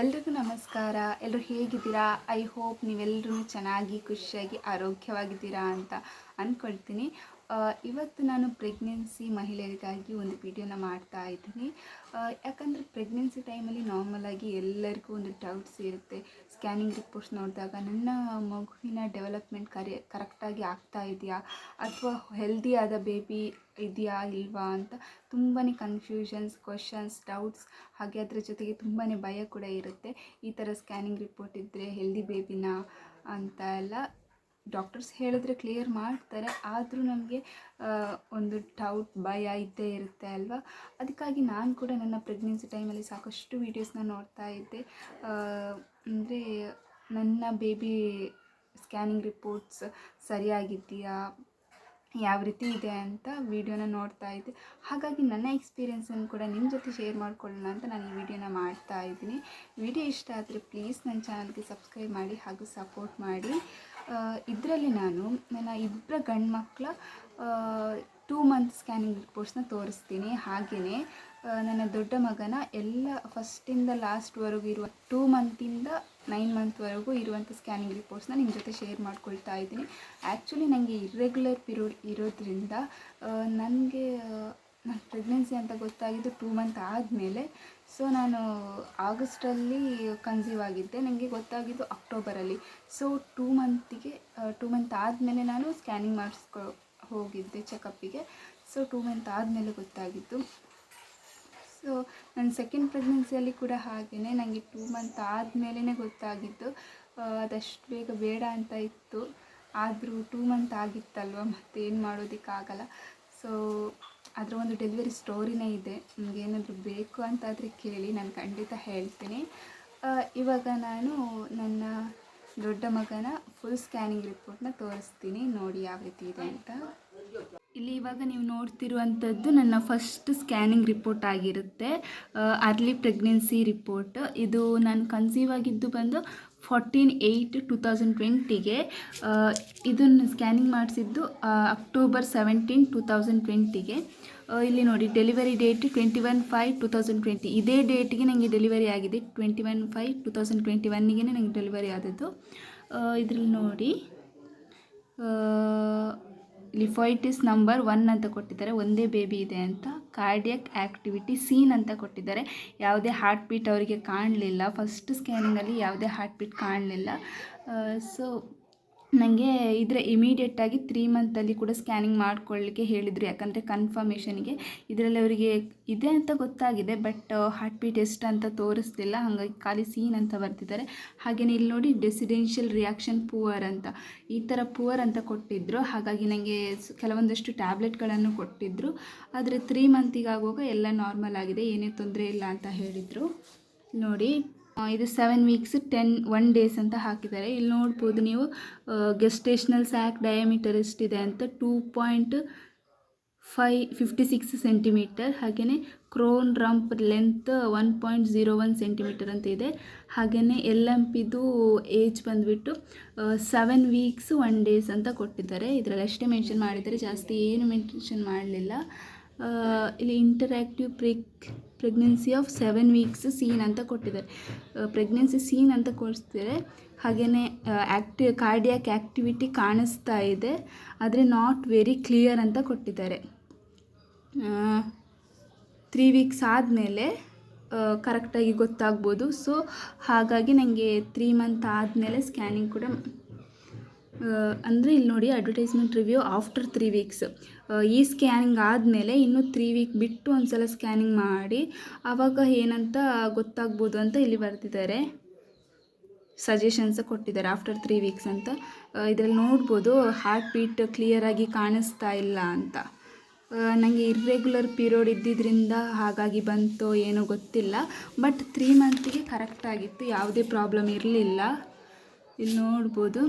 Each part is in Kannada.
ಎಲ್ರಿಗೂ ನಮಸ್ಕಾರ. ಎಲ್ಲರೂ ಹೇಗಿದ್ದೀರಾ? ಐ ಹೋಪ್ ನೀವೆಲ್ಲರೂ ಚೆನ್ನಾಗಿ, ಖುಷಿಯಾಗಿ, ಆರೋಗ್ಯವಾಗಿದ್ದೀರಾ ಅಂತ ಅಂದ್ಕೊಳ್ತೀನಿ ಇವತ್ತು ನಾನು ಪ್ರೆಗ್ನೆನ್ಸಿ ಮಹಿಳೆಯರಿಗಾಗಿ ಒಂದು ವಿಡಿಯೋನ ಮಾಡ್ತಾ ಇದ್ದೀನಿ. ಯಾಕಂದರೆ ಪ್ರೆಗ್ನೆನ್ಸಿ ಟೈಮಲ್ಲಿ ನಾರ್ಮಲಾಗಿ ಎಲ್ಲರಿಗೂ ಒಂದು ಡೌಟ್ಸ್ ಇರುತ್ತೆ. ಸ್ಕ್ಯಾನಿಂಗ್ ರಿಪೋರ್ಟ್ಸ್ ನೋಡಿದಾಗ, ನನ್ನ ಮಗುವಿನ ಡೆವಲಪ್ಮೆಂಟ್ ಕರೆ, ಕರೆಕ್ಟಾಗಿ ಆಗ್ತಾ ಇದೆಯಾ? ಅಥವಾ ಹೆಲ್ದಿ ಆದ ಬೇಬಿ ಇದೆಯಾ ಇಲ್ವಾ ಅಂತ ತುಂಬಾ ಕನ್ಫ್ಯೂಷನ್ಸ್ ಕ್ವಶನ್ಸ್ ಡೌಟ್ಸ್ ಹಾಗೆ ಅದರ ಜೊತೆಗೆ ತುಂಬಾ ಭಯ ಕೂಡ ಇರುತ್ತೆ. ಈ ಥರ ಸ್ಕ್ಯಾನಿಂಗ್ ರಿಪೋರ್ಟ್ ಇದ್ದರೆ ಹೆಲ್ದಿ ಬೇಬಿನ ಅಂತ ಎಲ್ಲ ಡಾಕ್ಟರ್ಸ್ ಹೇಳಿದ್ರೆ ಕ್ಲಿಯರ್ ಮಾಡ್ತಾರೆ. ಆದರೂ ನಮಗೆ ಒಂದು ಡೌಟ್ ಭಯ ಇದ್ದೇ ಇರುತ್ತೆ ಅಲ್ವಾ? ಅದಕ್ಕಾಗಿ ನಾನು ಕೂಡ ನನ್ನ ಪ್ರೆಗ್ನೆನ್ಸಿ ಟೈಮಲ್ಲಿ ಸಾಕಷ್ಟು ವೀಡಿಯೋಸ್ನ ನೋಡ್ತಾ ಇದ್ದೆ. ಅಂದರೆ ನನ್ನ ಬೇಬಿ ಸ್ಕ್ಯಾನಿಂಗ್ ರಿಪೋರ್ಟ್ಸ್ ಸರಿಯಾಗಿದೆಯಾ ಯಾವ ರೀತಿ ಇದೆ ಅಂತ ವಿಡಿಯೋನ ನೋಡ್ತಾ ಇದ್ದೆ. ಹಾಗಾಗಿ ನನ್ನ ಎಕ್ಸ್ಪೀರಿಯೆನ್ಸನ್ನು ಕೂಡ ನಿಮ್ಮ ಜೊತೆ ಶೇರ್ ಮಾಡ್ಕೊಳ್ಳೋಣ ಅಂತ ನಾನು ಈ ವಿಡಿಯೋನ ಮಾಡ್ತಾ ಇದ್ದೀನಿ. ವಿಡಿಯೋ ಇಷ್ಟ ಆದರೆ ಪ್ಲೀಸ್ ನನ್ನ ಚಾನಲ್ಗೆ ಸಬ್ಸ್ಕ್ರೈಬ್ ಮಾಡಿ ಹಾಗೂ ಸಪೋರ್ಟ್ ಮಾಡಿ. ಇದರಲ್ಲಿ ನಾನು ನನ್ನ ಇಬ್ಬರ ಗಂಡು ಮಕ್ಕಳ ಟೂ ಮಂತ್ ಸ್ಕ್ಯಾನಿಂಗ್ ರಿಪೋರ್ಟ್ಸ್ನ ತೋರಿಸ್ತೀನಿ. ಹಾಗೆಯೇ ನನ್ನ ದೊಡ್ಡ ಮಗನ ಎಲ್ಲ ಫಸ್ಟಿಂದ ಲಾಸ್ಟ್ವರೆಗೂ ಇರುವ ಟೂ ಮಂತಿಂದ ನೈನ್ ಮಂತ್ವರೆಗೂ ಇರುವಂಥ ಸ್ಕ್ಯಾನಿಂಗ್ ರಿಪೋರ್ಟ್ಸ್ನ ನಿಮ್ಮ ಜೊತೆ ಶೇರ್ ಮಾಡ್ಕೊಳ್ತಾ ಇದ್ದೀನಿ. ಆ್ಯಕ್ಚುಲಿ ನನಗೆ ಇರ್ರೆಗ್ಯುಲರ್ ಪಿರಿಯಡ್ ಇರೋದ್ರಿಂದ ನನಗೆ ನನ್ನ ಪ್ರೆಗ್ನೆನ್ಸಿ ಅಂತ ಗೊತ್ತಾಗಿದ್ದು ಟೂ ಮಂತ್ ಆದಮೇಲೆ. ಸೊ, ನಾನು ಆಗಸ್ಟಲ್ಲಿ ಕನ್ಸೀವ್ ಆಗಿದ್ದೆ. ನನಗೆ ಗೊತ್ತಾಗಿದ್ದು ಅಕ್ಟೋಬರಲ್ಲಿ. ಸೊ, ಟೂ ಮಂತಿಗೆ ಟೂ ಮಂತ್ ಆದಮೇಲೆ ನಾನು ಸ್ಕ್ಯಾನಿಂಗ್ ಮಾಡಿಸ್ಕೊ ಹೋಗಿದ್ದೆ ಚೆಕಪ್ಪಿಗೆ. ಸೊ, ಟೂ ಮಂತ್ ಆದಮೇಲೆ ಗೊತ್ತಾಗಿದ್ದು. ಸೊ ನನ್ನ ಸೆಕೆಂಡ್ ಪ್ರೆಗ್ನೆನ್ಸಿಯಲ್ಲಿ ಕೂಡ ಹಾಗೆಯೇ ನನಗೆ ಟೂ ಮಂತ್ ಆದಮೇಲೆ ಗೊತ್ತಾಗಿದ್ದು ಆ, ಅದಷ್ಟು ಬೇಗ ಬೇಡ ಅಂತ ಇತ್ತು. ಆದರೂ ಟೂ ಮಂತ್ ಆಗಿತ್ತಲ್ವ? ಮತ್ತೆ ಏನು ಮಾಡೋದಕ್ಕಾಗಲ್ಲ. ಸೊ ಅದರ ಒಂದು ಡೆಲಿವರಿ ಸ್ಟೋರಿನೇ ಇದೆ. ನಿಮಗೇನಾದರೂ ಬೇಕು ಅಂತಾದರೆ ಕೇಳಿ. ನಾನು ಖಂಡಿತ ಹೇಳ್ತೀನಿ. ಇವಾಗ ನಾನು ನನ್ನ ದೊಡ್ಡ ಮಗನ ಫುಲ್ ಸ್ಕ್ಯಾನಿಂಗ್ ರಿಪೋರ್ಟ್ನ ತೋರಿಸ್ತೀನಿ. ನೋಡಿ ಯಾವ ರೀತಿ ಇದೆ ಅಂತ. ಇಲ್ಲಿ ಇವಾಗ ನೀವು ನೋಡ್ತಿರುವಂಥದ್ದು ನನ್ನ ಫಸ್ಟ್ ಸ್ಕ್ಯಾನಿಂಗ್ ರಿಪೋರ್ಟ್ ಆಗಿರುತ್ತೆ. ಅರ್ಲಿ ಪ್ರೆಗ್ನೆನ್ಸಿ ರಿಪೋರ್ಟ್ ಇದು ನಾನು ಕನ್ಸೀವ್ ಆಗಿದ್ದು ಬಂದು ಫಾರ್ಟೀನ್ ಏಯ್ಟ್ ಟು ತೌಸಂಡ್ ಟ್ವೆಂಟಿಗೆ ಇದನ್ನು ಸ್ಕ್ಯಾನಿಂಗ್ ಮಾಡಿಸಿದ್ದು ಅಕ್ಟೋಬರ್ ಸೆವೆಂಟೀನ್ ಟು ತೌಸಂಡ್ ಟ್ವೆಂಟಿಗೆ ಇಲ್ಲಿ ನೋಡಿ delivery date twenty one five two thousand twenty ಇದೇ ಡೇಟಿಗೆ ನನಗೆ ಡೆಲಿವರಿ ಆಗಿದೆ. Twenty one five two thousand twenty ಒನ್ನಿಗೆ ನನಗೆ ಡೆಲಿವರಿ ಆದದ್ದು. ಇದರಲ್ಲಿ ನೋಡಿ ಲಿಫೈಟಿಸ್ ನಂಬರ್ ಒನ್ ಅಂತ ಕೊಟ್ಟಿದ್ದಾರೆ. ಒಂದೇ ಬೇಬಿ ಇದೆ ಅಂತ. ಕಾರ್ಡಿಯಕ್ ಆ್ಯಕ್ಟಿವಿಟಿ ಸೀನ್ ಅಂತ ಕೊಟ್ಟಿದ್ದಾರೆ. ಯಾವುದೇ ಹಾರ್ಟ್ ಬೀಟ್ ಅವರಿಗೆ ಕಾಣಲಿಲ್ಲ. ಫಸ್ಟ್ ಸ್ಕ್ಯಾನಿಂಗಲ್ಲಿ ಯಾವುದೇ ಹಾರ್ಟ್ ಬೀಟ್ ಕಾಣಲಿಲ್ಲ ಸೊ ನನಗೆ ಇದರ ಇಮಿಡಿಯೇಟಾಗಿ ತ್ರೀ ಮಂತಲ್ಲಿ ಕೂಡ ಸ್ಕ್ಯಾನಿಂಗ್ ಮಾಡಿಕೊಳ್ಳಿಕ್ಕೆ ಹೇಳಿದರು. ಯಾಕಂದರೆ ಕನ್ಫರ್ಮೇಷನ್ಗೆ ಇದರಲ್ಲಿ ಅವರಿಗೆ ಇದೆ ಅಂತ ಗೊತ್ತಾಗಿದೆ ಬಟ್ ಹಾರ್ಟ್ ಬೀಟ್ ಎಷ್ಟು ಅಂತ ತೋರಿಸ್ತಿಲ್ಲ ಹಾಗಾಗಿ ಖಾಲಿ ಸೀನ್ ಅಂತ ಬರ್ತಿದ್ದಾರೆ. ಹಾಗೆಯೇ ಇಲ್ಲಿ ನೋಡಿ ಡೆಸಿಡೆನ್ಷಿಯಲ್ ರಿಯಾಕ್ಷನ್ ಪೂವರ್ ಅಂತ. ಈ ಥರ ಪೂವರ್ ಅಂತ ಕೊಟ್ಟಿದ್ದರು ಹಾಗಾಗಿ ನನಗೆ ಕೆಲವೊಂದಷ್ಟು ಟ್ಯಾಬ್ಲೆಟ್ಗಳನ್ನು ಕೊಟ್ಟಿದ್ದರು ಆದರೆ ತ್ರೀ ಮಂತಿಗಾಗುವಾಗ ಎಲ್ಲ ನಾರ್ಮಲ್ ಆಗಿದೆ. ಏನೇ ತೊಂದರೆ ಇಲ್ಲ ಅಂತ ಹೇಳಿದರು. ನೋಡಿ. ಇದು seven weeks ten one days ಅಂತ ಹಾಕಿದ್ದಾರೆ. ಇಲ್ಲಿ ನೋಡ್ಬೋದು ನೀವು ಗೆಸ್ಟೇಷನಲ್ ಸ್ಯಾಕ್ ಡಯಾಮೀಟರ್ ಎಷ್ಟಿದೆ ಅಂತ two point five fifty six centimetre ಹಾಗೆಯೇ crown rump length one point zero one centimetre ಅಂತ ಇದೆ. ಹಾಗೆಯೇ ಎಲ್ ಎಂ ಪಿದು ಏಜ್ ಬಂದುಬಿಟ್ಟು ಸೆವೆನ್ ವೀಕ್ಸ್ ಒನ್ ಡೇಸ್ ಅಂತ ಕೊಟ್ಟಿದ್ದಾರೆ. ಇದರಲ್ಲಿ ಅಷ್ಟೇ ಮೆನ್ಷನ್ ಮಾಡಿದ್ದಾರೆ, ಜಾಸ್ತಿ ಏನು ಮೆನ್ಷನ್ ಮಾಡಲಿಲ್ಲ. ಇಲ್ಲಿ interactive preg pregnancy of seven weeks seen ಅಂತ ಕೊಟ್ಟಿದ್ದಾರೆ. ಪ್ರೆಗ್ನೆನ್ಸಿ ಸೀನ್ ಅಂತ ಕೊಡಿಸ್ತಾರೆ ಹಾಗೆಯೇ ಆ್ಯಕ್ಟಿ ಕಾರ್ಡಿಯಾಕ್ ಆ್ಯಕ್ಟಿವಿಟಿ ಕಾಣಿಸ್ತಾ ಇದೆ. ಆದರೆ ನಾಟ್ ವೆರಿ ಕ್ಲಿಯರ್ ಅಂತ ಕೊಟ್ಟಿದ್ದಾರೆ. ತ್ರೀ ವೀಕ್ಸ್ ಆದಮೇಲೆ ಕರೆಕ್ಟಾಗಿ ಗೊತ್ತಾಗ್ಬೋದು. ಸೊ ಹಾಗಾಗಿ ನನಗೆ ತ್ರೀ ಮಂತ್ ಆದಮೇಲೆ ಸ್ಕ್ಯಾನಿಂಗ್ ಕೂಡ ಅಂದರೆ ಇಲ್ಲಿ ನೋಡಿ advertisement review after three weeks ಈ ಸ್ಕ್ಯಾನಿಂಗ್ ಆದಮೇಲೆ ಇನ್ನೂ ತ್ರೀ ವೀಕ್ ಬಿಟ್ಟು ಒಂದ್ಸಲ ಸ್ಕ್ಯಾನಿಂಗ್ ಮಾಡಿ ಆವಾಗ ಏನಂತ ಗೊತ್ತಾಗ್ಬೋದು ಅಂತ ಇಲ್ಲಿ ಬರ್ತಿದ್ದಾರೆ ಸಜೆಷನ್ಸ್ ಕೊಟ್ಟಿದ್ದಾರೆ ಆಫ್ಟರ್ ತ್ರೀ ವೀಕ್ಸ್ ಅಂತ. ಇದರಲ್ಲಿ ನೋಡ್ಬೋದು ಹಾರ್ಟ್ ಬೀಟ್ ಕ್ಲಿಯರಾಗಿ ಕಾಣಿಸ್ತಾ ಇಲ್ಲ ಅಂತ. ನನಗೆ ಇರ್ರೆಗ್ಯುಲರ್ ಪೀರಿಯಡ್ ಇದ್ದಿದ್ದರಿಂದ ಹಾಗಾಗಿ ಬಂತೋ ಏನೋ ಗೊತ್ತಿಲ್ಲ. ಬಟ್ ತ್ರೀ ಮಂತಿಗೆ ಕರೆಕ್ಟಾಗಿತ್ತು ಯಾವುದೇ ಪ್ರಾಬ್ಲಮ್ ಇರಲಿಲ್ಲ. ಇಲ್ಲಿ ನೋಡ್ಬೋದು.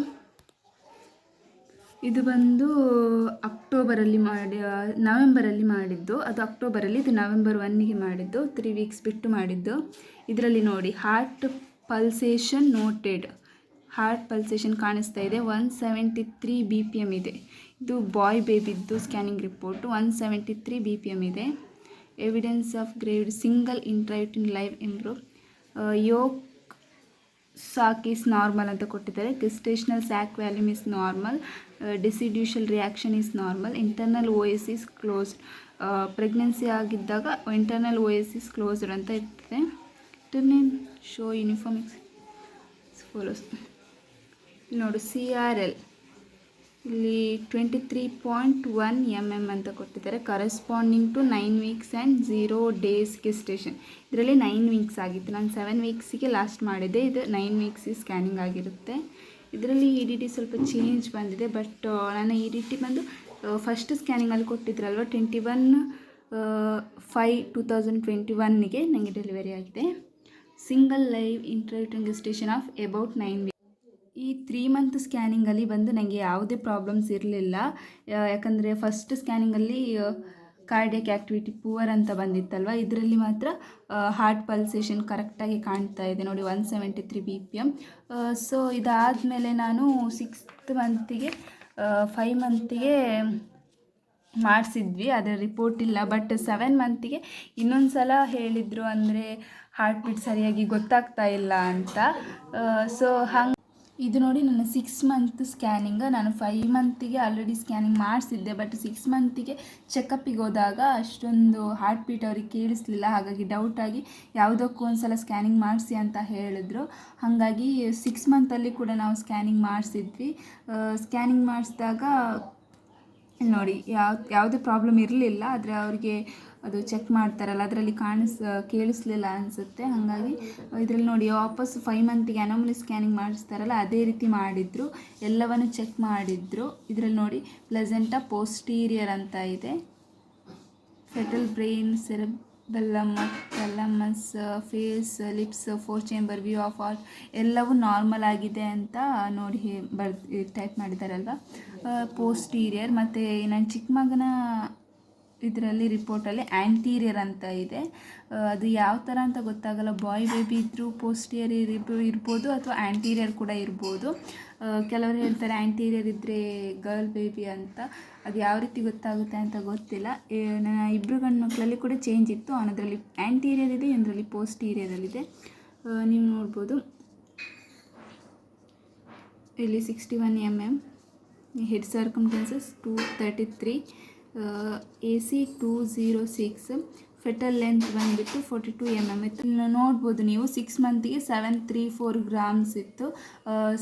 ಇದು ಬಂದು ಅಕ್ಟೋಬರಲ್ಲಿ ಮಾಡಿ ನವೆಂಬರಲ್ಲಿ ಮಾಡಿದ್ದು. ಅದು ಅಕ್ಟೋಬರಲ್ಲಿ, ಇದು ನವೆಂಬರ್ ಒನ್ನಿಗೆ ಮಾಡಿದ್ದು. ತ್ರೀ ವೀಕ್ಸ್ ಬಿಟ್ಟು ಮಾಡಿದ್ದು. ಇದರಲ್ಲಿ ನೋಡಿ heart pulsation noted heart pulsation ಕಾಣಿಸ್ತಾ ಇದೆ. One seventy three B P M ಇದೆ. ಇದು boy ಬೇಬಿದ್ದು scanning report one seventy three B P M ಇದೆ. Evidence of grade single intrauterine in live improve yolk sac is normal ಅಂತ ಕೊಟ್ಟಿದ್ದಾರೆ. Gestational sac volume is normal decidual reaction is normal internal O S is closed pregnancy ಆಗಿದ್ದಾಗ internal O S is closed ಅಂತ ಇರ್ತದೆ. ಇಂಟರ್ನೇನ್ ಶೋ ಯೂನಿಫಾರ್ಮ್ ಫಾಲೋಸ್ ನೋಡು ಸಿ ಆರ್ ಎಲ್ ಇಲ್ಲಿ twenty three point one M M ಅಂತ ಕೊಟ್ಟಿದ್ದಾರೆ. Corresponding to nine weeks and zero days gestation ಇದರಲ್ಲಿ ನೈನ್ ವೀಕ್ಸ್ ಆಗಿತ್ತು. ನಾನು ಸೆವೆನ್ ವೀಕ್ಸಿಗೆ ಲಾಸ್ಟ್ ಮಾಡಿದ್ದೆ. ಇದು ನೈನ್ ವೀಕ್ಸ್ ಸ್ಕ್ಯಾನಿಂಗ್ ಆಗಿರುತ್ತೆ. ಇದರಲ್ಲಿ ಇ ಡಿ ಟಿ ಸ್ವಲ್ಪ ಚೇಂಜ್ ಬಂದಿದೆ. ಬಟ್ ನಾನು ಇ ಡಿ ಟಿ ಬಂದು ಫಸ್ಟ್ ಸ್ಕ್ಯಾನಿಂಗಲ್ಲಿ ಕೊಟ್ಟಿದ್ರಲ್ವ? Twenty one five two thousand twenty ಒನ್ಗೆ ನನಗೆ ಡೆಲಿವರಿ ಆಗಿದೆ. Single live intrauterine station of about nine ಈ ತ್ರೀ ಮಂತ್ ಸ್ಕ್ಯಾನಿಂಗಲ್ಲಿ ಬಂದು ನನಗೆ ಯಾವುದೇ ಪ್ರಾಬ್ಲಮ್ಸ್ ಇರಲಿಲ್ಲ. ಯಾಕಂದರೆ ಫಸ್ಟ್ ಸ್ಕ್ಯಾನಿಂಗಲ್ಲಿ ಕಾರ್ಡಿಯಕ್ ಆ್ಯಕ್ಟಿವಿಟಿ ಪೂವರ್ ಅಂತ ಬಂದಿತ್ತಲ್ವ? ಇದರಲ್ಲಿ ಮಾತ್ರ ಹಾರ್ಟ್ ಪಲ್ಸೇಷನ್ ಕರೆಕ್ಟಾಗಿ ಕಾಣ್ತಾ ಇದೆ ನೋಡಿ one seventy three B P M so ಇದಾದಮೇಲೆ ನಾನು ಸಿಕ್ಸ್ತ್ ಮಂತಿಗೆ ಫೈವ್ ಮಂತಿಗೆ ಮಾಡಿಸಿದ್ವಿ ಅದರ ರಿಪೋರ್ಟ್ ಇಲ್ಲ. ಬಟ್ ಸೆವೆನ್ ಮಂತಿಗೆ ಇನ್ನೊಂದು ಸಲ ಹೇಳಿದರು ಅಂದರೆ ಹಾರ್ಟ್ ಬೀಟ್ ಸರಿಯಾಗಿ ಗೊತ್ತಾಗ್ತಾ ಇಲ್ಲ ಅಂತ. ಸೊ ಹಂಗೆ ಇದು ನೋಡಿ ನನ್ನ ಸಿಕ್ಸ್ ಮಂತ್ ಸ್ಕ್ಯಾನಿಂಗ್ ನಾನು ಫೈವ್ ಮಂತಿಗೆ ಆಲ್ರೆಡಿ ಸ್ಕ್ಯಾನಿಂಗ್ ಮಾಡಿಸಿದ್ದೆ ಬಟ್ ಸಿಕ್ಸ್ ಮಂತಿಗೆ ಚೆಕಪ್ಪಿಗೆ ಹೋದಾಗ ಅಷ್ಟೊಂದು ಹಾರ್ಟ್ ಬೀಟ್ ಅವ್ರಿಗೆ ಕೇಳಿಸ್ಲಿಲ್ಲ. ಹಾಗಾಗಿ ಡೌಟಾಗಿ ಯಾವುದಕ್ಕೂ ಒಂದು ಸಲ ಸ್ಕ್ಯಾನಿಂಗ್ ಮಾಡಿಸಿ ಅಂತ ಹೇಳಿದ್ರು. ಹಾಗಾಗಿ ಸಿಕ್ಸ್ ಮಂತಲ್ಲಿ ಕೂಡ ನಾವು ಸ್ಕ್ಯಾನಿಂಗ್ ಮಾಡಿಸಿದ್ವಿ. ಸ್ಕ್ಯಾನಿಂಗ್ ಮಾಡಿಸಿದಾಗ, ನೋಡಿ, ಯಾವ, ಯಾವುದೇ ಪ್ರಾಬ್ಲಮ್ ಇರಲಿಲ್ಲ. ಆದರೆ ಅವ್ರಿಗೆ ಅದು ಚೆಕ್ ಮಾಡ್ತಾರಲ್ಲ, ಅದರಲ್ಲಿ ಕಾಣಿಸ್, ಕೇಳಿಸ್ಲಿಲ್ಲ ಅನಿಸುತ್ತೆ. ಹಾಗಾಗಿ ಇದರಲ್ಲಿ ನೋಡಿ ವಾಪಸ್ ಫೈವ್ ಮಂತಿಗೆ ಅನೋಮಲಿ ಸ್ಕ್ಯಾನಿಂಗ್ ಮಾಡಿಸ್ತಾರಲ್ಲ, ಅದೇ ರೀತಿ ಮಾಡಿದರು. ಎಲ್ಲವನ್ನು ಚೆಕ್ ಮಾಡಿದರು. ಇದರಲ್ಲಿ ನೋಡಿ ಪ್ಲೆಸೆಂಟ ಪೋಸ್ಟೀರಿಯರ್ ಅಂತ ಇದೆ. Fetal brain cerebellum ಬೆಲ್ಲಮ್ಮಸ್ face lips four chamber view of all ಎಲ್ಲವೂ ನಾರ್ಮಲ್ ಆಗಿದೆ ಅಂತ ನೋಡಿ ಬರ್ ಟೈಪ್ ಮಾಡಿದ್ದಾರಲ್ವ ಪೋಸ್ಟೀರಿಯರ್ ಮತ್ತು ನನ್ನ ಚಿಕ್ಕ ಮಗನ ಇದರಲ್ಲಿ ರಿಪೋರ್ಟಲ್ಲಿ ಆ್ಯಂಟೀರಿಯರ್ ಅಂತ ಇದೆ. ಅದು ಯಾವ ಥರ ಅಂತ ಗೊತ್ತಾಗಲ್ಲ. ಬಾಯ್ ಬೇಬಿ ಇದ್ದರೂ ಪೋಸ್ಟಿಯರ್ ಇರ್ಬೋ, ಇರ್ಬೋದು ಅಥವಾ ಆ್ಯಂಟೀರಿಯರ್ ಕೂಡ ಇರ್ಬೋದು. ಕೆಲವರು ಹೇಳ್ತಾರೆ ಆ್ಯಂಟೀರಿಯರ್ ಇದ್ದರೆ ಗರ್ಲ್ ಬೇಬಿ ಅಂತ. ಅದು ಯಾವ ರೀತಿ ಗೊತ್ತಾಗುತ್ತೆ ಅಂತ ಗೊತ್ತಿಲ್ಲ. ನನ್ನ ಇಬ್ಬರು ಗಂಡು ಮಕ್ಕಳಲ್ಲಿ ಕೂಡ ಚೇಂಜ್ ಇತ್ತು. ಅವನದ್ರಲ್ಲಿ ಆ್ಯಂಟೀರಿಯರ್ ಇದೆ ಇದರಲ್ಲಿ ಪೋಸ್ಟೀರಿಯರಲ್ಲಿದೆ ನೀವು ನೋಡ್ಬೋದು. ಇಲ್ಲಿ sixty one M M head circumference two thirty three A C two zero six fetal length ಬಂದುಬಿಟ್ಟು ಫೋರ್ಟಿ ಟು ಎಂ ಎಂ ಇತ್ತು. ನೋಡ್ಬೋದು ನೀವು ಸಿಕ್ಸ್ ಮಂತಿಗೆ ಸೆವೆನ್ ತ್ರೀ ಫೋರ್ ಗ್ರಾಮ್ಸ್ ಇತ್ತು.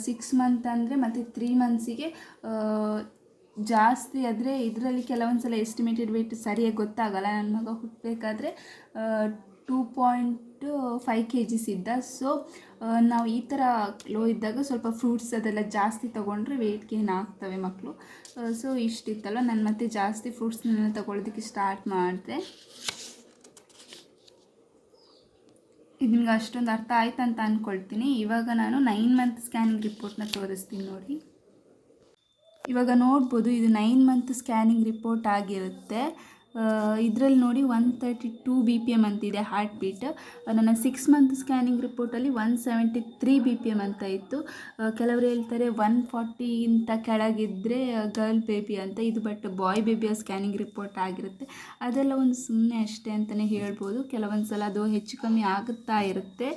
ಸಿಕ್ಸ್ ಮಂತ್ ಅಂದರೆ ಮತ್ತು ತ್ರೀ ಮಂತ್ಸಿಗೆ ಜಾಸ್ತಿ ಆದರೆ ಇದರಲ್ಲಿ ಕೆಲವೊಂದು ಸಲ ಎಸ್ಟಿಮೇಟೆಡ್ ವೆಯ್ಟ್ ಸರಿಯಾಗಿ ಗೊತ್ತಾಗಲ್ಲ. ನನ್ನ ಮಗ ಹುಟ್ಟಬೇಕಾದ್ರೆ two point five K Gs ಇದ್ದ. ಸೊ ನಾವು ಈ ಥರ ಲೋ ಇದ್ದಾಗ ಸ್ವಲ್ಪ ಫ್ರೂಟ್ಸ್ ಅದೆಲ್ಲ ಜಾಸ್ತಿ ತೊಗೊಂಡ್ರೆ ವೇಟ್ ಗೇನ್ ಆಗ್ತವೆ ಮಕ್ಕಳು ಸೊ ಇಷ್ಟಿತ್ತಲ್ಲ ನಾನು ಮತ್ತೆ ಜಾಸ್ತಿ ಫ್ರೂಟ್ಸ್ನೆಲ್ಲ ತೊಗೊಳೋದಕ್ಕೆ ಸ್ಟಾರ್ಟ್ ಮಾಡಿದೆ. ಇದು ನಿಮ್ಗೆ ಅಷ್ಟೊಂದು ಅರ್ಥ ಆಯ್ತು ಅಂತ ಅಂದ್ಕೊಳ್ತೀನಿ ಇವಾಗ ನಾನು ನೈನ್ ಮಂತ್ ಸ್ಕ್ಯಾನಿಂಗ್ ರಿಪೋರ್ಟ್ನ ತೋರಿಸ್ತೀನಿ ನೋಡಿ. ಇವಾಗ ನೋಡ್ಬೋದು, ಇದು ನೈನ್ ಮಂತ್ ಸ್ಕ್ಯಾನಿಂಗ್ ರಿಪೋರ್ಟ್ ಆಗಿರುತ್ತೆ. ಇದರಲ್ಲಿ ನೋಡಿ one thirty two B P M ಅಂತಿದೆ ಹಾರ್ಟ್ ಬೀಟ್ ನನ್ನ six month scanning ರಿಪೋರ್ಟಲ್ಲಿ one seventy three B P M ಅಂತ ಇತ್ತು. ಕೆಲವರು ಹೇಳ್ತಾರೆ ಒನ್ ಫಾರ್ಟಿಗಿಂತ ಕೆಳಗಿದ್ದರೆ ಗರ್ಲ್ ಬೇಬಿ ಅಂತ. ಇದು ಬಟ್ ಬಾಯ್ ಬೇಬಿಯ ಸ್ಕ್ಯಾನಿಂಗ್ ರಿಪೋರ್ಟ್ ಆಗಿರುತ್ತೆ. ಅದೆಲ್ಲ ಒಂದು ಸುಮ್ಮನೆ ಅಷ್ಟೇ ಅಂತಲೇ ಹೇಳ್ಬೋದು. ಕೆಲವೊಂದು ಸಲ ಅದು ಹೆಚ್ಚು ಕಮ್ಮಿ ಆಗುತ್ತಾ ಇರುತ್ತೆ.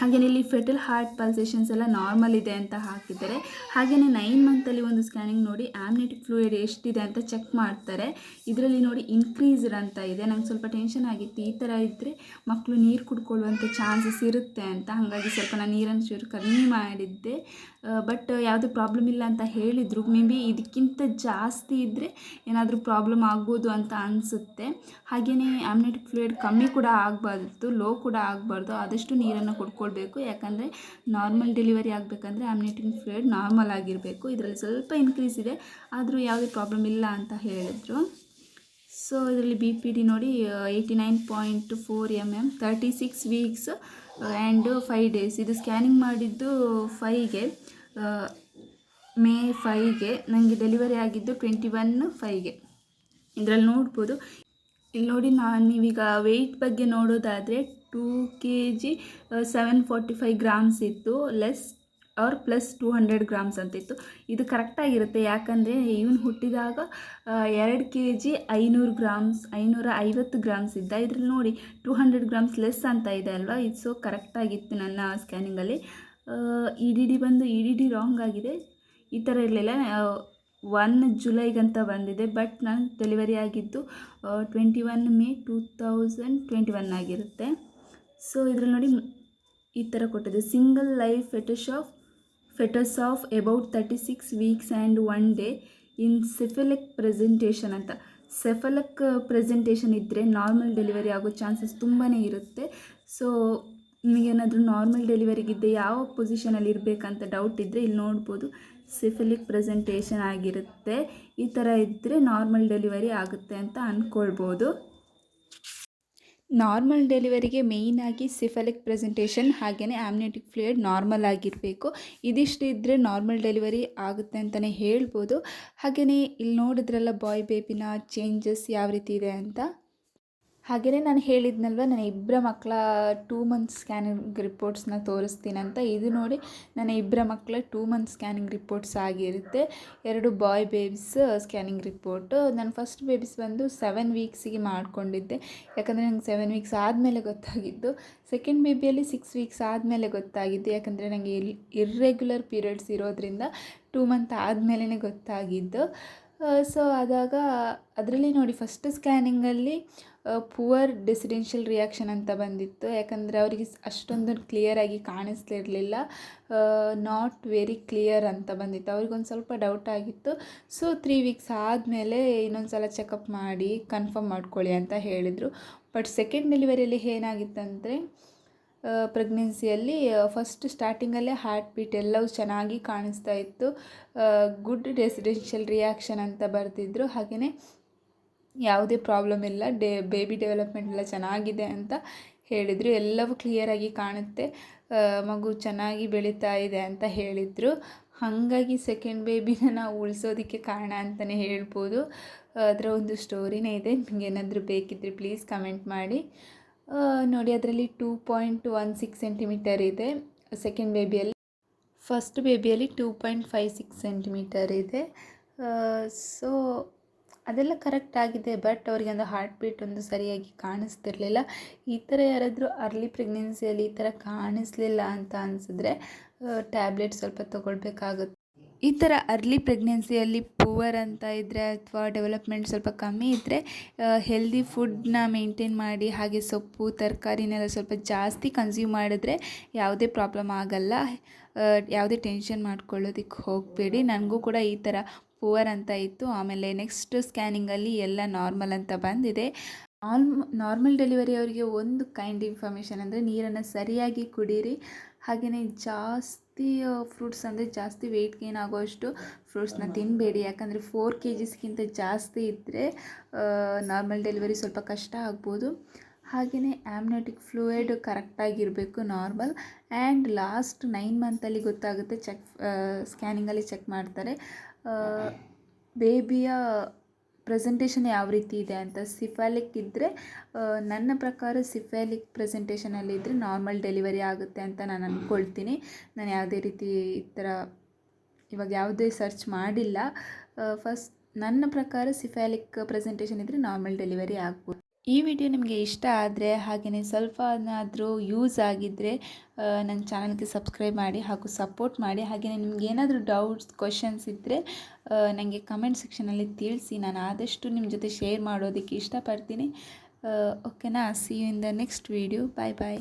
ಹಾಗೆಯೇ ಇಲ್ಲಿ ಫೆಟಲ್ ಹಾರ್ಟ್ ಪಲ್ಸೇಷನ್ಸ್ ಎಲ್ಲ ನಾರ್ಮಲ್ ಇದೆ ಅಂತ ಹಾಕಿದ್ದಾರೆ. ಹಾಗೆಯೇ ನೈನ್ ಮಂತಲ್ಲಿ ಒಂದು ಸ್ಕ್ಯಾನಿಂಗ್ ನೋಡಿ, ಆಮ್ನೆಟಿಕ್ ಫ್ಲೂಯಿಡ್ ಎಷ್ಟಿದೆ ಅಂತ ಚೆಕ್ ಮಾಡ್ತಾರೆ. ಇದರಲ್ಲಿ ನೋಡಿ ಇನ್ಕ್ರೀಸ್ಡ್ ಅಂತ ಇದೆ. ನಂಗೆ ಸ್ವಲ್ಪ ಟೆನ್ಷನ್ ಆಗಿತ್ತು. ಈ ಥರ ಇದ್ದರೆ ಮಕ್ಕಳು ನೀರು ಕುಡ್ಕೊಳ್ಳುವಂಥ ಚಾನ್ಸಸ್ ಇರುತ್ತೆ ಅಂತ. ಹಾಗಾಗಿ ಸ್ವಲ್ಪ ನಾನು ನೀರನ್ನು ಚೂರು ಕಡಿಮೆ ಮಾಡಿದ್ದೆ. ಬಟ್ ಯಾವುದೇ ಪ್ರಾಬ್ಲಮ್ ಇಲ್ಲ ಅಂತ ಹೇಳಿದರು. ಮೇ ಬಿ ಇದಕ್ಕಿಂತ ಜಾಸ್ತಿ ಇದ್ದರೆ ಏನಾದರೂ ಪ್ರಾಬ್ಲಮ್ ಆಗ್ಬೋದು ಅಂತ ಅನಿಸುತ್ತೆ. ಹಾಗೆಯೇ ಆಮ್ನೆಟಿಕ್ ಫ್ಲೂಯಿಡ್ ಕಮ್ಮಿ ಕೂಡ ಆಗಬಾರ್ದು ಲೋ ಕೂಡ ಆಗಬಾರ್ದು. ಆದಷ್ಟು ನೀರನ್ನು ಕೊಡ್ಕೊಳ್ಬೇಕು. ಯಾಕಂದರೆ ನಾರ್ಮಲ್ ಡೆಲಿವರಿ ಆಗಬೇಕಂದ್ರೆ ಆಮ್ನೆಟಿಕ್ ಫ್ಲೂಯಿಡ್ ನಾರ್ಮಲ್ ಆಗಿರಬೇಕು. ಇದರಲ್ಲಿ ಸ್ವಲ್ಪ ಇನ್ಕ್ರೀಸ್ ಇದೆ, ಆದರೂ ಯಾವುದೇ ಪ್ರಾಬ್ಲಮ್ ಇಲ್ಲ ಅಂತ ಹೇಳಿದರು. ಸೊ ಇದರಲ್ಲಿ ಬಿ ಪಿ ಡಿ ನೋಡಿ eighty nine point four M M thirty six weeks and five days ಇದು ಸ್ಕ್ಯಾನಿಂಗ್ ಮಾಡಿದ್ದು ಫೈಗೆ ಮೇ ಫೈಗೆ ನನಗೆ ಡೆಲಿವರಿ ಆಗಿದ್ದು ಟ್ವೆಂಟಿ ಒನ್ ಫೈಗೆ ಇದರಲ್ಲಿ ನೋಡ್ಬೋದು. ಇಲ್ಲಿ ನೋಡಿ ನಾನು ನೀವೀಗ ವೆಯ್ಟ್ ಬಗ್ಗೆ ನೋಡೋದಾದರೆ two K G seven forty five grams ಇತ್ತು ಲೆಸ್ ಅವ್ರ ಪ್ಲಸ್ ಟೂ ಹಂಡ್ರೆಡ್ ಗ್ರಾಮ್ಸ್ ಅಂತ ಇತ್ತು ಇದು ಕರೆಕ್ಟಾಗಿರುತ್ತೆ ಯಾಕಂದರೆ ಇವನು ಹುಟ್ಟಿದಾಗ ಎರಡು ಕೆ ಜಿ ಐನೂರು ಗ್ರಾಮ್ಸ್ ಐನೂರ ಐವತ್ತು ಗ್ರಾಮ್ಸ್ ಇದ್ದ. ಇದ್ರಲ್ಲಿ ನೋಡಿ ಟೂ ಹಂಡ್ರೆಡ್ ಗ್ರಾಮ್ಸ್ ಲೆಸ್ ಅಂತ ಇದೆ ಅಲ್ವಾ? ಇದು ಸೊ ಕರೆಕ್ಟಾಗಿತ್ತು ನನ್ನ ಸ್ಕ್ಯಾನಿಂಗಲ್ಲಿ ಇ ಡಿ ಡಿ ಬಂದು ಇ ಡಿ ಡಿ ರಾಂಗ್ ಆಗಿದೆ. ಈ ಥರ ಇರಲಿಲ್ಲ. ಒನ್ ಜುಲೈಗಂತ ಬಂದಿದೆ. ಬಟ್ ನಾನು ಡೆಲಿವರಿ ಆಗಿದ್ದು twenty one May two thousand twenty one ಆಗಿರುತ್ತೆ. ಸೊ ಇದರಲ್ಲಿ ನೋಡಿ ಈ ಥರ ಕೊಟ್ಟಿದೆ single life fetus of fetus of about thirty six weeks and one day in cephalic presentation ಅಂತ ಸೆಫಲಕ್ ಪ್ರೆಸೆಂಟೇಷನ್ ಇದ್ದರೆ ನಾರ್ಮಲ್ ಡೆಲಿವರಿ ಆಗೋ ಚಾನ್ಸಸ್ ತುಂಬಾ ಇರುತ್ತೆ. ಸೊ ನಿಮಗೇನಾದರೂ ನಾರ್ಮಲ್ ಡೆಲಿವರಿಗಿದ್ದೆ ಯಾವ ಪೊಸಿಷನಲ್ಲಿ ಇರಬೇಕಂತ ಡೌಟ್ ಇದ್ದರೆ ಇಲ್ಲಿ ನೋಡ್ಬೋದು. ಸಿಫಿಲಿಕ್ ಪ್ರೆಸೆಂಟೇಷನ್ ಆಗಿರುತ್ತೆ. ಈ ಥರ ಇದ್ದರೆ ನಾರ್ಮಲ್ ಡೆಲಿವರಿ ಆಗುತ್ತೆ ಅಂತ ಅಂದ್ಕೊಳ್ಬೋದು ನಾರ್ಮಲ್ ಡೆಲಿವರಿಗೆ ಮೇಯ್ನಾಗಿ ಸಿಫಲಿಕ್ ಪ್ರೆಸೆಂಟೇಷನ್ ಹಾಗೆಯೇ ಆಮ್ನೆಟಿಕ್ ಫ್ಲೂಯಿಡ್ ನಾರ್ಮಲ್ ಆಗಿರಬೇಕು. ಇದಿಷ್ಟು ಇದ್ದರೆ ನಾರ್ಮಲ್ ಡೆಲಿವರಿ ಆಗುತ್ತೆ ಅಂತಲೇ ಹೇಳ್ಬೋದು. ಹಾಗೆಯೇ ಇಲ್ಲಿ ನೋಡಿದ್ರಲ್ಲ ಬಾಯ್ ಬೇಬಿನ ಚೇಂಜಸ್ ಯಾವ ರೀತಿ ಇದೆ ಅಂತ? ಹಾಗೆಯೇ ನಾನು ಹೇಳಿದ್ನಲ್ವ, ನನ್ನ ಇಬ್ಬರ ಮಕ್ಕಳ ಟೂ ಮಂತ್ ಸ್ಕ್ಯಾನಿಂಗ್ ರಿಪೋರ್ಟ್ಸ್ನ ತೋರಿಸ್ತೀನಂತ. ಇದು ನೋಡಿ ನನ್ನ ಇಬ್ಬರ ಮಕ್ಕಳ ಟೂ ಮಂತ್ ಸ್ಕ್ಯಾನಿಂಗ್ ರಿಪೋರ್ಟ್ಸ್ ಆಗಿರುತ್ತೆ. ಎರಡು ಬಾಯ್ ಬೇಬಿಸ್ ಸ್ಕ್ಯಾನಿಂಗ್ ರಿಪೋರ್ಟು ನಾನು ಫಸ್ಟ್ ಬೇಬಿಸ್ ಬಂದು ಸೆವೆನ್ ವೀಕ್ಸಿಗೆ ಮಾಡಿಕೊಂಡಿದ್ದೆ. ಯಾಕಂದರೆ ನಂಗೆ ಸೆವೆನ್ ವೀಕ್ಸ್ ಆದಮೇಲೆ ಗೊತ್ತಾಗಿದ್ದು. ಸೆಕೆಂಡ್ ಬೇಬಿಯಲ್ಲಿ ಸಿಕ್ಸ್ ವೀಕ್ಸ್ ಆದಮೇಲೆ ಗೊತ್ತಾಗಿದ್ದು. ಯಾಕಂದರೆ ನನಗೆ ಇಲ್ ಇರ್ರೆಗ್ಯುಲರ್ ಪೀರಿಯಡ್ಸ್ ಇರೋದ್ರಿಂದ ಟೂ ಮಂತ್ ಆದಮೇಲೆ ಗೊತ್ತಾಗಿದ್ದು. ಸೊ ಆದಾಗ ಅದರಲ್ಲಿ ನೋಡಿ ಫಸ್ಟ್ ಸ್ಕ್ಯಾನಿಂಗಲ್ಲಿ ಪುವರ್ ಡೆಸಿಡೆನ್ಷಿಯಲ್ ರಿಯಾಕ್ಷನ್ ಅಂತ ಬಂದಿತ್ತು. ಯಾಕಂದರೆ ಅವರಿಗೆ ಅಷ್ಟೊಂದು ಕ್ಲಿಯರಾಗಿ ಕಾಣಿಸ್ತಿರಲಿಲ್ಲ. ನಾಟ್ ವೆರಿ ಕ್ಲಿಯರ್ ಅಂತ ಬಂದಿತ್ತು. ಅವ್ರಿಗೊಂದು ಸ್ವಲ್ಪ ಡೌಟ್ ಆಗಿತ್ತು. ಸೊ ತ್ರೀ ವೀಕ್ಸ್ ಆದಮೇಲೆ ಇನ್ನೊಂದು ಸಲ ಚೆಕಪ್ ಮಾಡಿ ಕನ್ಫರ್ಮ್ ಮಾಡ್ಕೊಳ್ಳಿ ಅಂತ ಹೇಳಿದರು. ಬಟ್ ಸೆಕೆಂಡ್ ಡೆಲಿವರಿಯಲ್ಲಿ ಏನಾಗಿತ್ತಂದರೆ ಪ್ರೆಗ್ನೆನ್ಸಿಯಲ್ಲಿ ಫಸ್ಟ್ ಸ್ಟಾರ್ಟಿಂಗಲ್ಲೇ ಹಾರ್ಟ್ ಬೀಟ್ ಎಲ್ಲವೂ ಚೆನ್ನಾಗಿ ಕಾಣಿಸ್ತಾ ಇತ್ತು. ಗುಡ್ ರೆಸಿಡೆನ್ಷಿಯಲ್ ರಿಯಾಕ್ಷನ್ ಅಂತ ಬರೆದಿದ್ರು. ಹಾಗೆಯೇ ಯಾವುದೇ ಪ್ರಾಬ್ಲಮ್ ಇಲ್ಲ. ಡೇ ಬೇಬಿ ಡೆವಲಪ್ಮೆಂಟ್ ಎಲ್ಲ ಚೆನ್ನಾಗಿದೆ ಅಂತ ಹೇಳಿದರು. ಎಲ್ಲವೂ ಕ್ಲಿಯರಾಗಿ ಕಾಣುತ್ತೆ. ಮಗು ಚೆನ್ನಾಗಿ ಬೆಳೀತಾ ಇದೆ ಅಂತ ಹೇಳಿದರು. ಹಾಗಾಗಿ ಸೆಕೆಂಡ್ ಬೇಬಿನ ನಾವು ಉಳಿಸೋದಕ್ಕೆ ಕಾರಣ ಅಂತಲೇ ಹೇಳ್ಬೋದು. ಅದರ ಒಂದು ಸ್ಟೋರಿನೇ ಇದೆ. ನಿಮ್ಗೆ ಏನಾದರೂ ಬೇಕಿದ್ದರೆ ಪ್ಲೀಸ್ ಕಮೆಂಟ್ ಮಾಡಿ. ನೋಡಿ, ಅದರಲ್ಲಿ two point one six centimetre ಇದೆ ಸೆಕೆಂಡ್ ಬೇಬಿಯಲ್ಲಿ first ಬೇಬಿಯಲ್ಲಿ two point five six centimetre ಇದೆ. ಸೊ ಅದೆಲ್ಲ ಕರೆಕ್ಟ್ ಆಗಿದೆ, ಬಟ್ ಅವರಿಗೆ ಒಂದು ಹಾರ್ಟ್ ಬೀಟ್ ಒಂದು ಸರಿಯಾಗಿ ಕಾಣಿಸ್ತಿರ್ಲಿಲ್ಲ. ಈ ಥರ ಯಾರಾದರೂ ಅರ್ಲಿ ಪ್ರೆಗ್ನೆನ್ಸಿಯಲ್ಲಿ ಈ ಥರ ಕಾಣಿಸ್ಲಿಲ್ಲ ಅಂತ ಅನಿಸಿದ್ರೆ ಟ್ಯಾಬ್ಲೆಟ್ ಸ್ವಲ್ಪ ತಗೊಳ್ಬೇಕಾಗುತ್ತೆ. ಈ ಥರ ಅರ್ಲಿ ಪ್ರೆಗ್ನೆನ್ಸಿಯಲ್ಲಿ ಪೂವರ್ ಅಂತ ಇದ್ದರೆ ಅಥವಾ ಡೆವಲಪ್ಮೆಂಟ್ ಸ್ವಲ್ಪ ಕಮ್ಮಿ ಇದ್ದರೆ ಹೆಲ್ದಿ ಫುಡ್ನ ಮೇಂಟೈನ್ ಮಾಡಿ, ಹಾಗೆ ಸೊಪ್ಪು, ತರಕಾರಿನೆಲ್ಲ ಸ್ವಲ್ಪ ಜಾಸ್ತಿ ಕನ್ಸ್ಯೂಮ್ ಮಾಡಿದ್ರೆ ಯಾವುದೇ ಪ್ರಾಬ್ಲಮ್ ಆಗಲ್ಲ. ಯಾವುದೇ ಟೆನ್ಷನ್ ಮಾಡ್ಕೊಳ್ಳೋದಕ್ಕೆ ಹೋಗಬೇಡಿ. ನನಗೂ ಕೂಡ ಈ ಥರ ಪುವರ್ ಅಂತ ಇತ್ತು. ಆಮೇಲೆ ನೆಕ್ಸ್ಟ್ ಸ್ಕ್ಯಾನಿಂಗಲ್ಲಿ ಎಲ್ಲ ನಾರ್ಮಲ್ ಅಂತ ಬಂದಿದೆ. ಆಲ್ಮ್ ನಾರ್ಮಲ್ ಡೆಲಿವರಿ ಅವರಿಗೆ ಒಂದು ಕೈಂಡ್ ಇನ್ಫಾರ್ಮೇಷನ್ ಅಂದರೆ ನೀರನ್ನು ಸರಿಯಾಗಿ ಕುಡೀರಿ. ಹಾಗೆಯೇ ಜಾಸ್ತಿ ಫ್ರೂಟ್ಸ್ ಅಂದರೆ ಜಾಸ್ತಿ ವೆಯ್ಟ್ ಗೇನ್ ಆಗೋಷ್ಟು ಫ್ರೂಟ್ಸ್ನ ತಿನ್ನಬೇಡಿ ಯಾಕಂದರೆ ಫೋರ್ ಕೆ ಜಿಸ್ಗಿಂತ ಜಾಸ್ತಿ ಇದ್ದರೆ ನಾರ್ಮಲ್ ಡೆಲಿವರಿ ಸ್ವಲ್ಪ ಕಷ್ಟ ಆಗ್ಬೋದು. ಹಾಗೆಯೇ ಆಮ್ನೆಟಿಕ್ ಫ್ಲೂಯಿಡ್ ಕರೆಕ್ಟಾಗಿರಬೇಕು ನಾರ್ಮಲ್ ಆ್ಯಂಡ್ ಲಾಸ್ಟ್ ನೈನ್ ಮಂತಲ್ಲಿ ಗೊತ್ತಾಗುತ್ತೆ ಚೆಕ್ ಸ್ಕ್ಯಾನಿಂಗಲ್ಲಿ ಚೆಕ್ ಮಾಡ್ತಾರೆ. ಬೇಬಿಯ ಪ್ರೆಸೆಂಟೇಷನ್ ಯಾವ ರೀತಿ ಇದೆ ಅಂತ ಸಿಫಾಲಿಕ್ ಇದ್ದರೆ ನನ್ನ ಪ್ರಕಾರ ಸಿಫಾಲಿಕ್ ಪ್ರೆಸೆಂಟೇಷನಲ್ಲಿದ್ದರೆ ನಾರ್ಮಲ್ ಡೆಲಿವರಿ ಆಗುತ್ತೆ ಅಂತ ನಾನು ಅಂದ್ಕೊಳ್ತೀನಿ ನಾನು ಯಾವುದೇ ರೀತಿ ಈ ಥರ ಇವಾಗ ಯಾವುದೇ ಸರ್ಚ್ ಮಾಡಿಲ್ಲ. ಫಸ್ಟ್ ನನ್ನ ಪ್ರಕಾರ ಸಿಫಾಲಿಕ್ ಪ್ರೆಸೆಂಟೇಷನ್ ಇದ್ದರೆ ನಾರ್ಮಲ್ ಡೆಲಿವರಿ ಆಗ್ಬೋದು. ಈ ವಿಡಿಯೋ ನಿಮಗೆ ಇಷ್ಟ ಆದರೆ ಹಾಗೆಯೇ ಸ್ವಲ್ಪನಾದರೂ ಯೂಸ್ ಆಗಿದ್ದರೆ ನನ್ನ ಚಾನಲ್ಗೆ ಸಬ್ಸ್ಕ್ರೈಬ್ ಮಾಡಿ ಹಾಗೂ ಸಪೋರ್ಟ್ ಮಾಡಿ. ಹಾಗೆಯೇ ನಿಮ್ಗೆ ಏನಾದರೂ ಡೌಟ್ಸ್ ಕ್ವಶನ್ಸ್ ಇದ್ದರೆ ನನಗೆ ಕಮೆಂಟ್ ಸೆಕ್ಷನಲ್ಲಿ ತಿಳಿಸಿ. ನಾನು ಆದಷ್ಟು ನಿಮ್ಮ ಜೊತೆ ಶೇರ್ ಮಾಡೋದಕ್ಕೆ ಇಷ್ಟಪಡ್ತೀನಿ. ಓಕೆನಾ see you in the next video bye bye